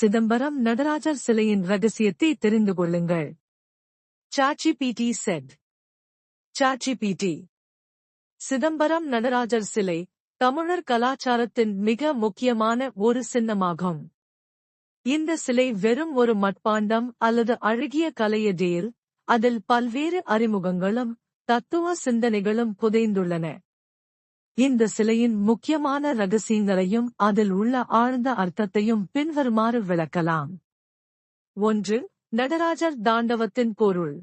சிதம்பரம் நடராஜர் சிலையின் ரகசியத்தை தெரிந்து கொள்ளுங்கள். சாச்சி பிடி செட் சாச்சி பிடி சிதம்பரம் நடராஜர் சிலை தமிழர் கலாச்சாரத்தின் மிக முக்கியமான ஒரு சின்னமாகும். இந்த சிலை வெறும் ஒரு மட்பாண்டம் அல்லது அழகிய கலையடேல் அதில் பல்வேறு அறிமுகங்களும் தத்துவ சிந்தனைகளும் புதைந்துள்ளன. இந்த சிலையின் முக்கியமான ரகசியங்களையும் அதில் உள்ள ஆழ்ந்த அர்த்தத்தையும் பின்வருமாறு விளக்கலாம். ஒன்று நடராஜர் தாண்டவத்தின் பொருள்.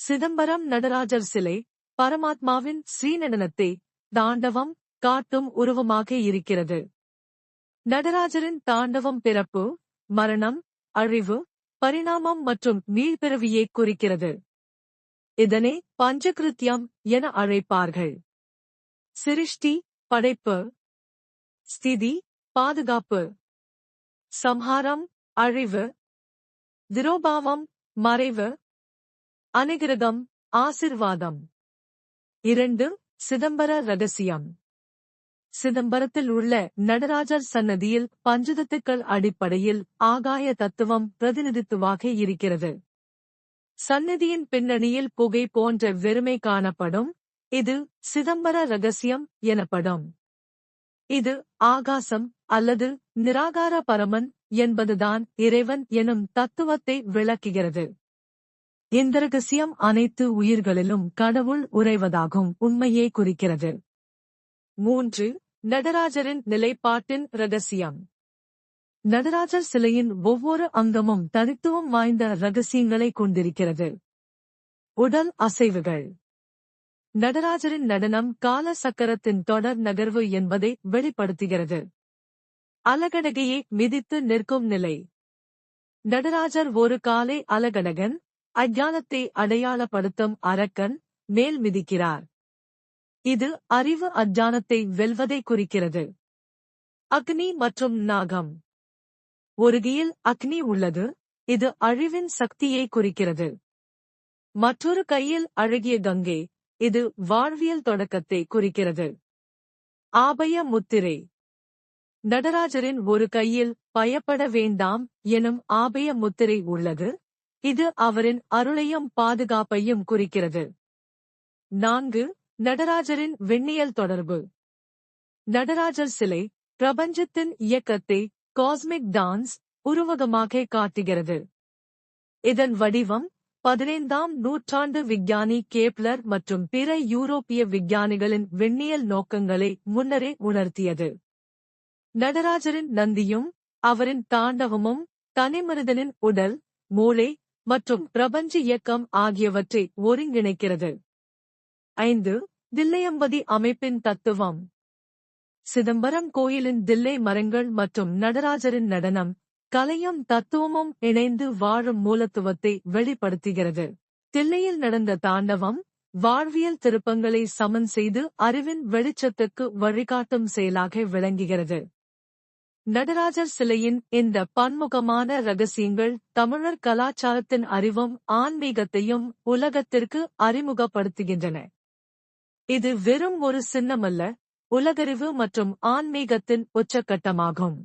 சிதம்பரம் நடராஜர் சிலை பரமாத்மாவின் ஸ்ரீநடனத்தை தாண்டவம் காட்டும் உருவமாக இருக்கிறது. நடராஜரின் தாண்டவம் பிறப்பு மரணம் அழிவு பரிணாமம் மற்றும் மீள்பிறவியை குறிக்கிறது. இதனை பஞ்சகிருத்தியம் என அழைப்பார்கள். சிருஷ்டி படைப்பு. ஸ்திதி பாதுகாப்பு. சம்ஹாரம் அழிவு. திரோபாவம் மறைவு. அனுகிரகம் ஆசிர்வாதம். இரண்டு சிதம்பர ரகசியம். சிதம்பரத்தில் உள்ள நடராஜர் சன்னதியில் பஞ்சதத்துக்கள் அடிப்படையில் ஆகாய தத்துவம் பிரதிநிதித்துவாக இருக்கிறது. சன்னதியின் பின்னணியில் புகை போன்ற வெறுமை காணப்படும் இது சிதம்பர ரகசியம் எனப்படும். இது ஆகாசம் அல்லது நிராகார பரமன் என்பதுதான் இறைவன் எனும் தத்துவத்தை விளக்குகிறது. இந்த ரகசியம் அனைத்து உயிர்களிலும் கடவுள் உறைவதாகும் உண்மையை குறிக்கிறது. மூன்று நடராஜரின் நிலைப்பாட்டின் ரகசியம். நடராஜர் சிலையின் ஒவ்வொரு அங்கமும் தனித்துவம் வாய்ந்த ரகசியங்களை கொண்டிருக்கிறது. உடல் அசைவுகள். நடராஜரின் நடனம் கால சக்கரத்தின் தொடர் நகர்வு என்பதை வெளிப்படுத்துகிறது. அலகடகையை மிதித்து நிற்கும் நிலை. நடராஜர் ஒரு காலை அலகடகன் அஜானத்தை அடையாளப்படுத்தும் அரக்கன் மேல் மிதிக்கிறார். இது அறிவு அஜானத்தை வெல்வதை குறிக்கிறது. அக்னி மற்றும் நாகம். ஒருகியில் அக்னி உள்ளது இது அழிவின் சக்தியை குறிக்கிறது. மற்றொரு கையில் அழகிய கங்கை இது வாழ்வியல் தொடக்கத்தை குறிக்கிறது. ஆபய முத்திரை. நடராஜரின் ஒரு கையில் பயப்பட வேண்டாம் எனும் ஆபய முத்திரை உள்ளது. இது அவரின் அருளையும் பாதுகாப்பையும் குறிக்கிறது. நான்கு நடராஜரின் விண்ணியல் தொடர்பு. நடராஜர் சிலை பிரபஞ்சத்தின் இயக்கத்தை காஸ்மிக் டான்ஸ் உருவகமாக காட்டுகிறது. இதன் வடிவம் பதினைந்தாம் நூற்றாண்டு விஞ்ஞானி கேப்லர் மற்றும் பிற யூரோப்பிய விஞ்ஞானிகளின் விண்ணியல் நோக்கங்களை முன்னரே உணர்த்தியது. நடராஜரின் நந்தியும் அவரின் தாண்டவமும் தனிமனிதனின் உடல் மூளை மற்றும் பிரபஞ்ச இயக்கம் ஆகியவற்றை ஒருங்கிணைக்கிறது. ஐந்து தில்லையம்பதி அமைப்பின் தத்துவம். சிதம்பரம் கோயிலின் தில்லை மரங்கள் மற்றும் நடராஜரின் நடனம் கலையும் தத்துவமும் இணைந்து வாழும் மூலத்துவத்தை வெளிப்படுத்துகிறது. தில்லையில் நடந்த தாண்டவம் வாழ்வியல் திருப்பங்களை சமன் செய்து அறிவின் வெளிச்சத்துக்கு வழிகாட்டும் செயலாக விளங்குகிறது. நடராஜர் சிலையின் இந்த பன்முகமான ரகசியங்கள் தமிழர் கலாச்சாரத்தின் அறிவும் ஆன்மீகத்தையும் உலகத்திற்கு அறிமுகப்படுத்துகின்றன. இது வெறும் ஒரு சின்னமல்ல உலகறிவு மற்றும் ஆன்மீகத்தின் உச்சக்கட்டமாகும்.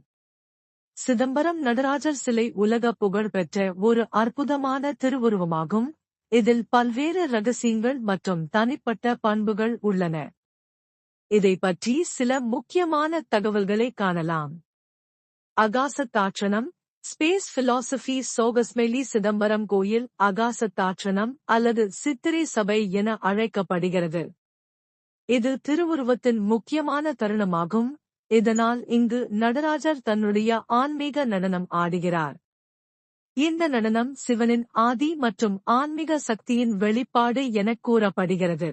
சிதம்பரம் நடராஜர் சிலை உலக புகழ் பெற்ற ஒரு அற்புதமான திருவுருவமாகும். இதில் பல்வேறு ரகசியங்கள் மற்றும் தனிப்பட்ட பண்புகள் உள்ளன. இதை பற்றி சில முக்கியமான தகவல்களை காணலாம். அகாசத்தாட்சணம் ஸ்பேஸ் பிலாசபி சோகஸ்மெலி சிதம்பரம் கோயில் அகாசத்தாட்சணம் அல்லது சித்திரை சபை என அழைக்கப்படுகிறது. இது திருவுருவத்தின் முக்கியமான தருணமாகும். இதனால் இங்கு நடராஜர் தன்னுடைய ஆன்மீக நடனம் ஆடுகிறார். இந்த நடனம் சிவனின் ஆதி மற்றும் ஆன்மீக சக்தியின் வெளிப்பாடு எனக் கூறப்படுகிறது.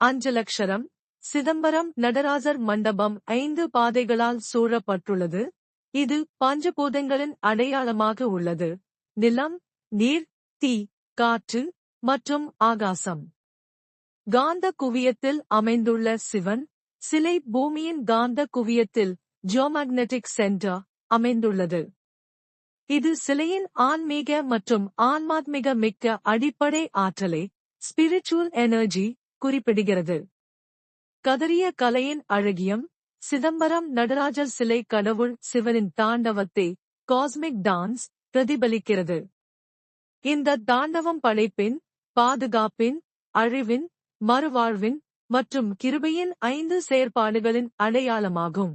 அஞ்சலக்ஷரம் சிதம்பரம் நடராஜர் மண்டபம் ஐந்து பாதைகளால் சூழப்பட்டுள்ளது. இது பஞ்சபூதங்களின் அடையாளமாக உள்ளது. நிலம் நீர் தீ காற்று மற்றும் ஆகாசம். காந்த குவியத்தில் அமைந்துள்ள சிவன் சிலை பூமியின் காந்த குவியத்தில் ஜியோமேக்னெட்டிக் சென்டர் அமைந்துள்ளது. இது சிலையின் ஆன்மீக மற்றும் ஆன்மாத்மிக மிக்க அடிப்படை ஆற்றலை ஸ்பிரிச்சுவல் எனர்ஜி குறிப்பிடுகிறது. கதறிய கலையின் அழகியம் சிதம்பரம் நடராஜர் சிலை கடவுள் சிவனின் தாண்டவத்தை காஸ்மிக் டான்ஸ் பிரதிபலிக்கிறது. இந்த தாண்டவம் படைப்பின் பாதுகாப்பின் அழிவின் மறுவாழ்வின் மற்றும் கிருபையின் ஐந்து செயற்பாடுகளின் அடையாளமாகும்.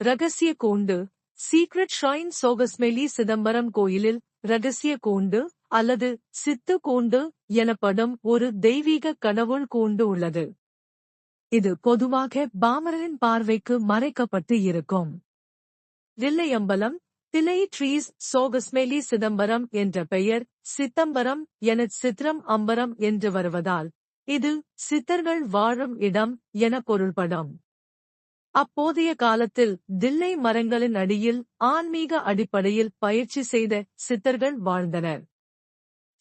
ரகசிய கூண்டு சீக்ரெட் ஷ்ரைன் சோகஸ்மெலி சிதம்பரம் கோயிலில் ரகசிய கூண்டு அல்லது சித்து கூண்டு எனப்படும் ஒரு தெய்வீக கடவுள் கூண்டு உள்ளது. இது பொதுவாக பாமரரின் பார்வைக்கு மறைக்கப்பட்டு இருக்கும். வில்லையம்பலம் திலை ட்ரீஸ் சோகஸ்மெலி சிதம்பரம் என்ற பெயர் சித்தம்பரம் என சித்திரம் அம்பரம் என்று வருவதால் இது சித்தர்கள் வாழும் இடம் என பொருள்படும். அப்போதைய காலத்தில் தில்லை மரங்களின் அடியில் ஆன்மீக அடிப்படையில் பயிற்சி செய்த சித்தர்கள் வாழ்ந்தனர்.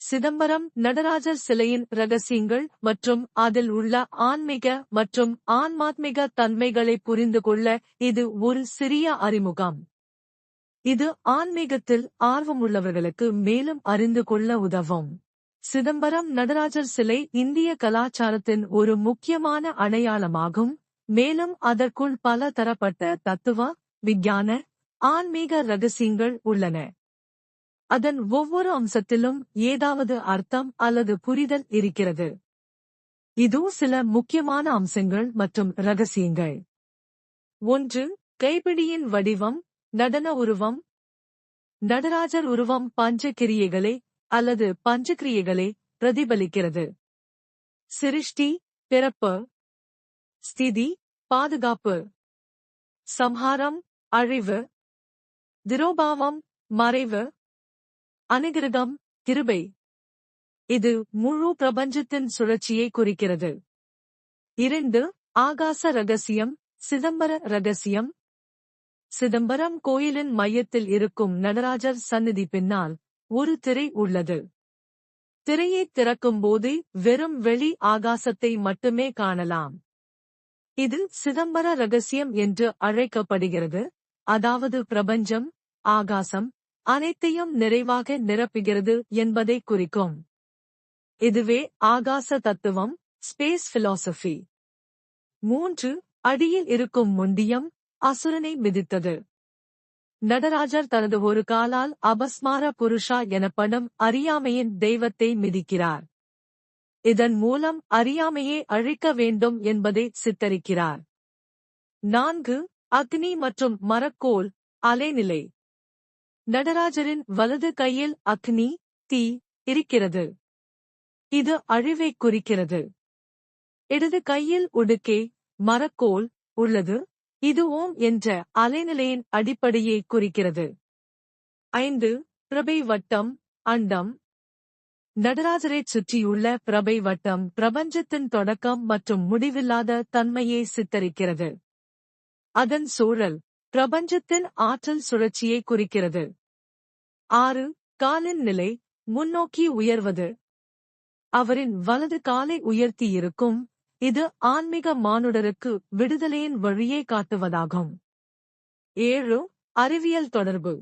சிதம்பரம் நடராஜர் சிலையின் ரகசியங்கள் மற்றும் அதில் உள்ள ஆன்மீக மற்றும் ஆன்மாத்மிக தன்மைகளை புரிந்து கொள்ள இது ஒரு சிறிய அறிமுகம். இது ஆன்மீகத்தில் ஆர்வமுள்ளவர்களுக்கு மேலும் அறிந்து கொள்ள உதவும். சிதம்பரம் நடராஜர் சிலை இந்திய கலாச்சாரத்தின் ஒரு முக்கியமான அடையாளமாகும். மேலும் அதற்குள் பல தரப்பட்ட தத்துவ விஞ்ஞான ஆன்மீக ரகசியங்கள் உள்ளன. அதன் ஒவ்வொரு அம்சத்திலும் ஏதாவது அர்த்தம் அல்லது புரிதல் இருக்கிறது. இது சில முக்கியமான அம்சங்கள் மற்றும் ரகசியங்கள். ஒன்று கைப்பிடியின் வடிவம் நடன உருவம். நடராஜர் உருவம் பஞ்ச கிரியைகளை அல்லது பஞ்சக்கிரியைகளை பிரதிபலிக்கிறது. சிருஷ்டி பிறப்பு. ஸ்திதி பாதுகாப்பு. சம்ஹாரம் அழிவு. திரோபாவம் மறைவு. அனுகிரகம் கிருபை. இது முழு பிரபஞ்சத்தின் சுழற்சியை குறிக்கிறது. இரண்டு ஆகாச ரகசியம் சிதம்பர ரகசியம். சிதம்பரம் கோயிலின் மையத்தில் இருக்கும் நடராஜர் சந்நிதி பின்னால் ஒரு திரை உள்ளது. திரையை திறக்கும்போது வெறும் வெளி ஆகாசத்தை மட்டுமே காணலாம். இது சிதம்பர ரகசியம் என்று அழைக்கப்படுகிறது. அதாவது பிரபஞ்சம் ஆகாசம் அனைத்தையும் நிறைவாக நிரப்புகிறது என்பதை குறிக்கும். இதுவே ஆகாச தத்துவம் ஸ்பேஸ் பிலாசபி மூன்று அடியில் இருக்கும் முண்டியம் அசுரனை மிதித்தது. நடராஜர் தனது ஒரு காலால் அபஸ்மார புருஷா எனப்படும் அறியாமையின் தெய்வத்தை மிதிக்கிறார். இதன் மூலம் அறியாமையை அழிக்க வேண்டும் என்பதை சித்தரிக்கிறார். நான்கு அக்னி மற்றும் மரக்கோல் அலைநிலை. நடராஜரின் வலது கையில் அக்னி தீ இருக்கிறது. இது அழிவை குறிக்கிறது. இடது கையில் உடுக்கே மரக்கோல் உள்ளது. இது ஓம் என்ற அலைநிலையின் அடிப்படையை குறிக்கிறது. ஐந்து பிரபை வட்டம் அண்டம். நடராஜரைச் சுற்றியுள்ள பிரபை வட்டம் பிரபஞ்சத்தின் தொடக்கம் மற்றும் முடிவில்லாத தன்மையை சித்தரிக்கிறது. அதன் சூழல் பிரபஞ்சத்தின் ஆற்றல் சுழற்சியை குறிக்கிறது. ஆறு காலின் நிலை முன்னோக்கி உயர்வது. அவரின் வலது காலை உயர்த்தி இருக்கும் இது ஆன்மீக மானுடருக்கு விடுதலையின் வழியை காட்டுவதாகும். ஏழு அறிவியல் தொடர்பு.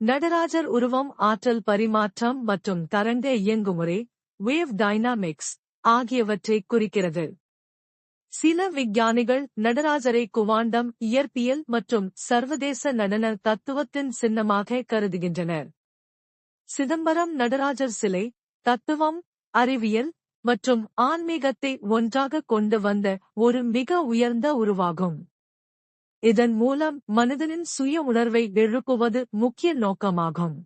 நடராஜர் உருவம் ஆற்றல் பரிமாற்றம் மற்றும் தரங்க இயங்குமுறை வேவ் டைனாமிக்ஸ் ஆகியவற்றை குறிக்கிறது. சில விஞ்ஞானிகள் நடராஜரை குவாண்டம் இயற்பியல் மற்றும் சர்வதேச நடன தத்துவத்தின் சின்னமாக கருதுகின்றனர். சிதம்பரம் நடராஜர் சிலை தத்துவம் அறிவியல் மற்றும் ஆன்மீகத்தை ஒன்றாக கொண்டு வந்த ஒரு மிக உயர்ந்த உருவாகும். இதன் மூலம் மனிதனின் சுய உணர்வை எழுப்புவது முக்கிய நோக்கமாகும்.